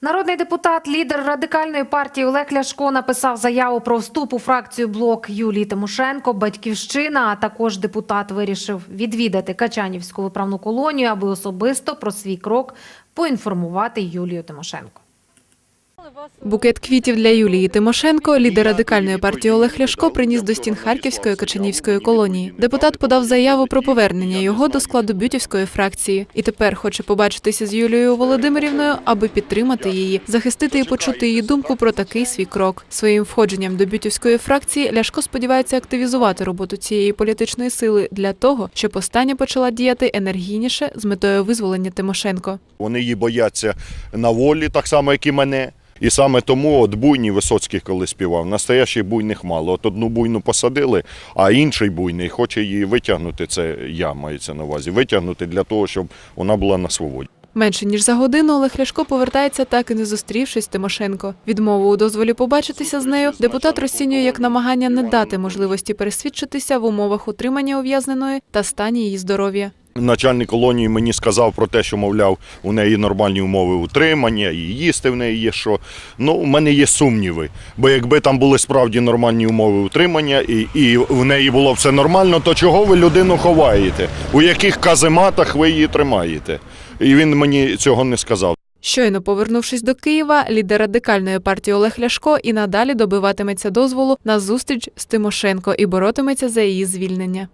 Народний депутат, лідер радикальної партії Олег Ляшко написав заяву про вступ у фракцію блок Юлії Тимошенко. Батьківщина, а також депутат вирішив відвідати Качанівську виправну колонію, аби особисто про свій крок поінформувати Юлію Тимошенко. Букет квітів для Юлії Тимошенко, лідер радикальної партії Олег Ляшко, приніс до стін Харківської Качанівської колонії. Депутат подав заяву про повернення його до складу бютівської фракції і тепер хоче побачитися з Юлією Володимирівною, аби підтримати її, захистити і почути її думку про такий свій крок. Своїм входженням до бютівської фракції Ляшко сподівається активізувати роботу цієї політичної сили для того, щоб остання почала діяти енергійніше з метою визволення Тимошенко. Вони її бояться на волі, так само, як і мене. І саме тому от буйні Висоцький, коли співав, настоящих буйних мало. От одну буйну посадили, а інший буйний хоче її витягнути. Це я мається на увазі. Витягнути для того, щоб вона була на свободі. Менше ніж за годину Олег Ляшко повертається, так і не зустрівшись Тимошенко. Відмову у дозволі побачитися з нею депутат розцінює як намагання не дати можливості пересвідчитися в умовах утримання ув'язненої та стані її здоров'я. Начальник колонії мені сказав про те, що, мовляв, у неї нормальні умови утримання, і їсти в неї є що. Ну, у мене є сумніви. Бо якби там були справді нормальні умови утримання, і, і в неї було все нормально, то чого ви людину ховаєте? У яких казематах ви її тримаєте? І він мені цього не сказав. Щойно повернувшись до Києва, лідер радикальної партії Олег Ляшко і надалі добиватиметься дозволу на зустріч з Тимошенко і боротиметься за її звільнення.